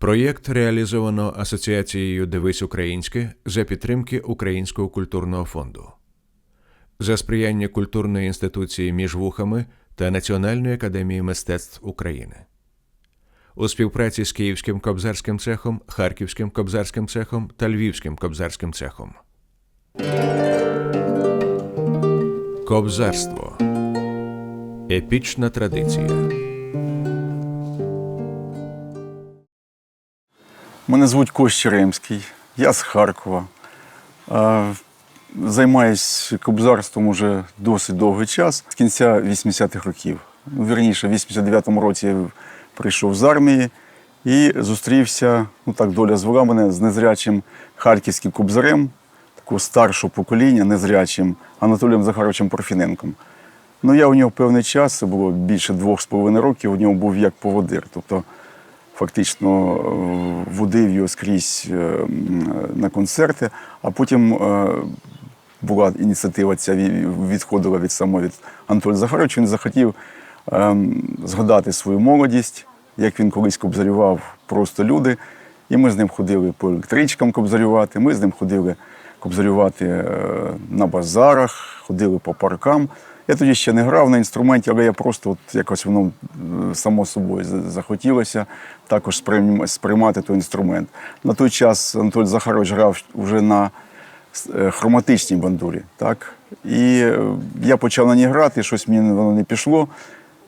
Проєкт реалізовано Асоціацією Дивись Українське за підтримки Українського культурного фонду. За сприяння культурної інституції між вухами та Національної академії мистецтв України. У співпраці з Київським кобзарським цехом, Харківським кобзарським цехом та Львівським кобзарським цехом. Кобзарство. Епічна традиція. Мене звуть Кощ Ремський, я з Харкова. Займаюсь кобзарством уже досить довгий час, з кінця 80-х років. Ну, вірніше, в 89-му році я прийшов з армії і зустрівся, ну так доля звела мене з незрячим харківським кобзарем, такого старшого покоління, незрячим Анатолієм Захаровичем Парфіненком. Ну, я у нього певний час, це було більше двох з половиною років, у нього був як поводир. Тобто фактично е, водив його скрізь е, на концерти, а потім е, була ініціатива ця відходила від самого від Анатолія Захаровича. Він захотів ем, згадати свою молодість, як він колись кобзарював просто люди. І ми з ним ходили по електричкам кобзарювати, ми з ним ходили кобзарювати на базарах, ходили по паркам. Я тоді ще не грав на інструменті, але я просто от якось воно е, само собою захотілося також сприймати той інструмент. На той час Анатолій Захарович грав вже на е, хроматичній бандурі. Так? І е, я почав на ній грати, щось мені воно не пішло.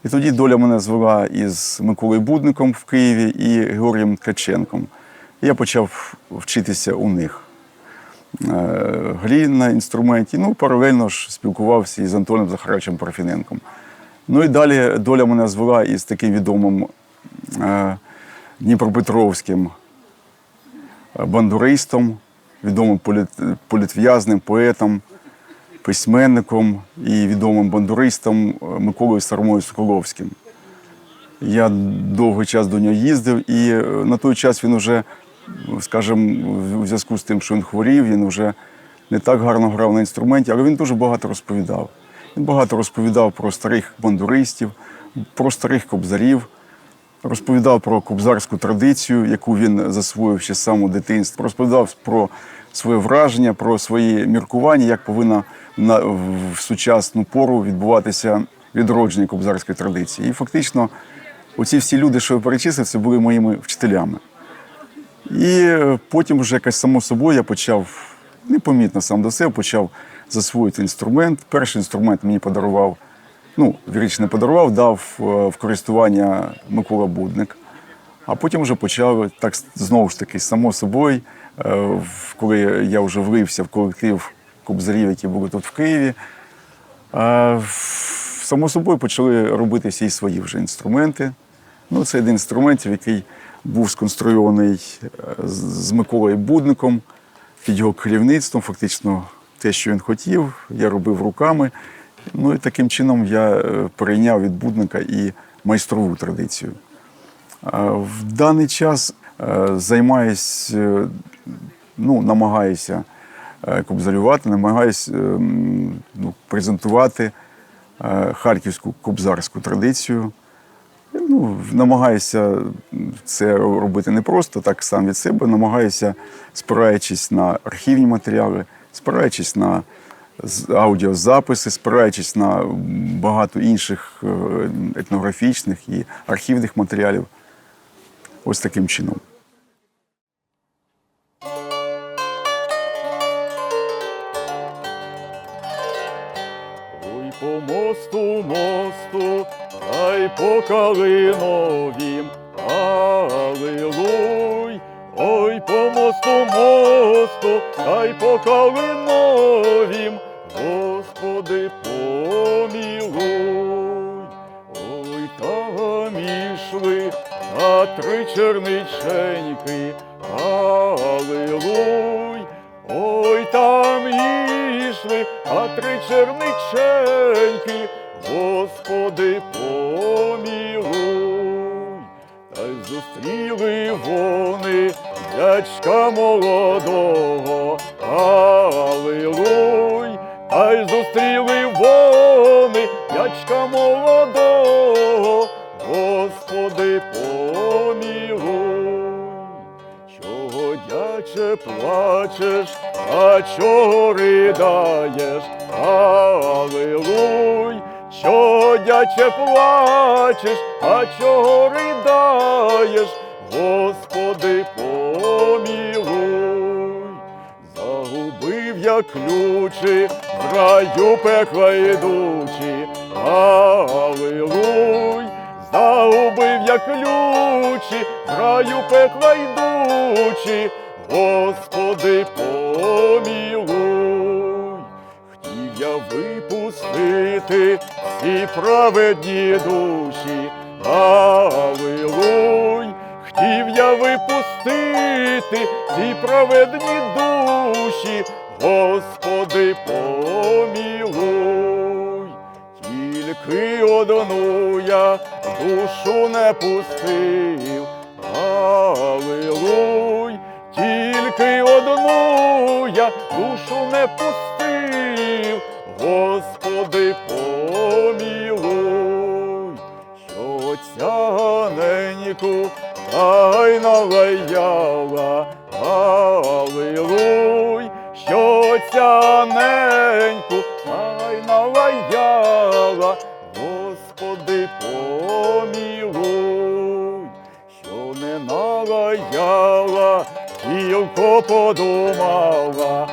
І тоді доля мене звела із Миколою Будником в Києві і Георгієм Ткаченком. І я почав вчитися у них грі на інструменті. Ну, паралельно ж спілкувався із Антоном Захаровичем Парфіненком. Ну і далі доля мене звела із таким відомим е, Дніпропетровським е, бандуристом, відомим політ, політв'язним, поетом, письменником і відомим бандуристом е, Миколою Сармою Соколовським. Я довгий час до нього їздив, і е, на той час він вже, скажімо, у зв'язку з тим, що він хворів, він вже не так гарно грав на інструменті, але він дуже багато розповідав. Він багато розповідав про старих бандуристів, про старих кобзарів, розповідав про кобзарську традицію, яку він засвоїв ще з самого дитинства, розповідав про своє враження, про свої міркування, як повинна на, в сучасну пору відбуватися відродження кобзарської традиції. І фактично, оці всі люди, що я перечислив, це були моїми вчителями. І потім вже якось само собою я почав непомітно сам до себе, почав засвоїти інструмент. Перший інструмент мені подарував, ну, вірніше не подарував, дав е, в користування Микола Будник. А потім вже почав так знову ж таки, само собою, е, коли я вже влився в колектив кобзарів, які були тут в Києві. е, Само собою почали робитися і свої вже інструменти. Ну, це один з інструментів, який був сконструйований е, з- Миколою Будником під його керівництвом. Фактично, те, що він хотів, я робив руками. Ну і таким чином я е, перейняв від будника і майстрову традицію. В даний час е, займаюсь, е, ну, намагаюся кобзарювати, намагаюся ем, ну, презентувати харківську кобзарську традицію. Ну, намагаюся це робити не просто так сам від себе, намагаюся, спираючись на архівні матеріали, спираючись на аудіозаписи, спираючись на багато інших е, етнографічних і архівних матеріалів. Ось таким чином. По мосту, мосту, ай по калиновім, Алилуй. Ой по мосту, мосту, ай по калиновім, Господи помілуй. Ой там ішли на три черниченьки, Алилуй. Ой, там ішли, а три черниченьки, Господи, помілуй. Та й зустріли вони дядька молодого, Алилуй. Та й зустріли вони дядька молодого, Господи, помілуй. Дядяче плачеш, а чого ридаєш? Алилуй, що дяче плачеш, а чого ридаєш? Господи, помілуй. Загубив я ключі, в раю пекла йдучі, Алилуй, загубив я ключі, в раю пекла йдучі, Господи, помілуй. Хотів я випустити всі праведні душі, Алилуй, хотів я випустити ці праведні душі, Господи, помілуй, тільки одну я душу не пустив, Алилуй, тільки одну я душу не пустив, Господи, помілуй, що тяненьку ай налаяла, Алилуй, що тяненьку ай налаяла, Господи, помілуй, що не налаяла, тільки подумала,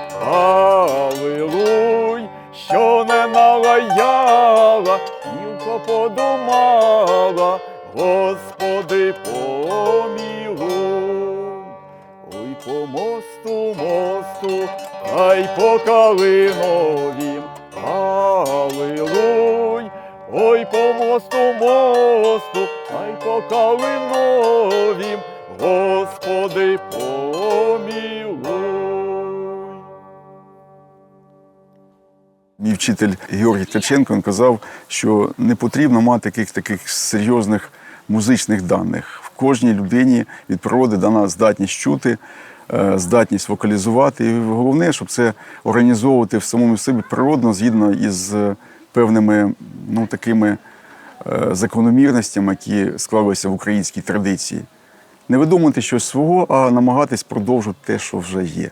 Алилуй, що не налаяла, тільки подумала, Господи, помілуй. Ой по мосту, мосту, ай по калиновім, Алилуй, ой по мосту, мосту, ай по калиновім, Господи, помілуй. Мій вчитель Георгій Ткаченко він казав, що не потрібно мати яких таких серйозних музичних даних. В кожній людині від природи дана здатність чути, е, здатність вокалізувати. І головне, щоб це організовувати в самому собі природно, згідно із е, певними ну, такими е, закономірностями, які склалися в українській традиції. Не видумати щось свого, а намагатись продовжувати те, що вже є.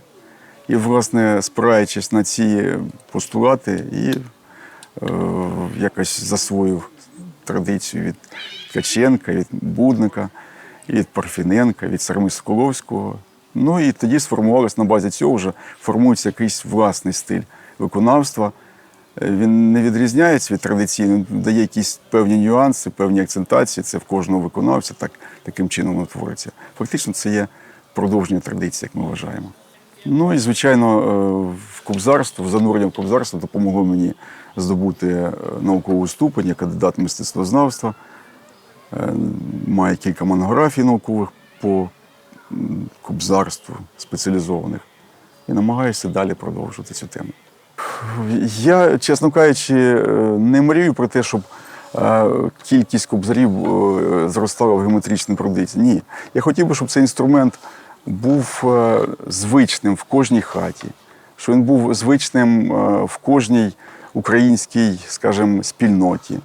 І, власне, спираючись на ці постулати, і е, якось засвоїв традицію від Ткаченка, від Будника, від Парфіненка, від Сарми Соколовського. Ну і тоді сформувалось на базі цього вже формується якийсь власний стиль виконавства. Е, Він не відрізняється від традиційного, дає якісь певні нюанси, певні акцентації. Це в кожного виконавця так, таким чином воно твориться. Фактично, це є продовження традиції, як ми вважаємо. Ну і, звичайно, е, в кобзарство, в занурення в кобзарство допомогло мені здобути е, наукову ступень, я кандидат мистецтвознавства. Е, Має кілька монографій наукових по кобзарству спеціалізованих. І намагаюся далі продовжувати цю тему. Я, чесно кажучи, не мрію про те, щоб кількість кобзарів зростала в геометричній продиці. Ні. Я хотів би, щоб цей інструмент був е, звичним в кожній хаті, щоб він був звичним е, в кожній українській, скажімо, спільноті.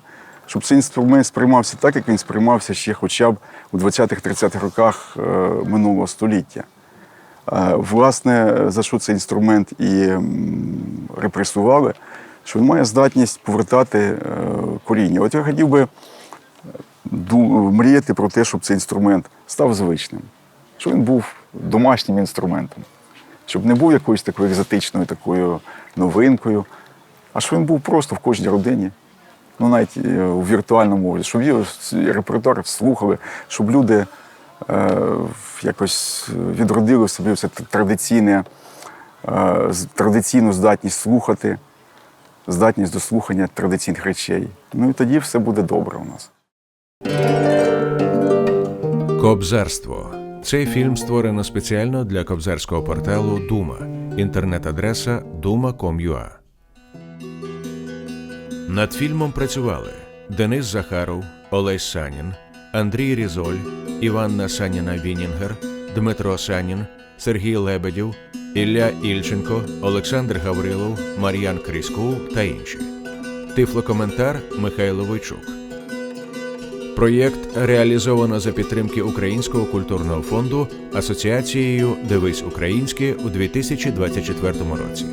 Щоб цей інструмент сприймався так, як він сприймався ще хоча б у 20-30-х роках е, минулого століття. Власне, за що цей інструмент і репресували, що він має здатність повертати коріння. От я хотів би мріяти про те, щоб цей інструмент став звичним, щоб він був домашнім інструментом, щоб не був якоюсь такою екзотичною такою новинкою, а щоб він був просто в кожній родині. Ну, навіть е, у віртуальному мові, щоб його репертуар слухали, щоб люди е, якось відродили в собі це традиційне, е, традиційну здатність слухати, здатність до слухання традиційних речей. Ну і тоді все буде добре у нас. Кобзарство. Цей фільм створено спеціально для кобзарського порталу Дума. Інтернет-адреса duma.com.ua Над фільмом працювали Денис Захаров, Олесь Санін, Андрій Різоль, Іванна Саніна Вінінгер, Дмитро Санін, Сергій Лебедів, Ілля Ільченко, Олександр Гаврилов, Мар'ян Кріскул та інші. Тифлокоментар Михайло Войчук. Проєкт реалізовано за підтримки Українського культурного фонду Асоціацією Дивись Українське у 2024 році.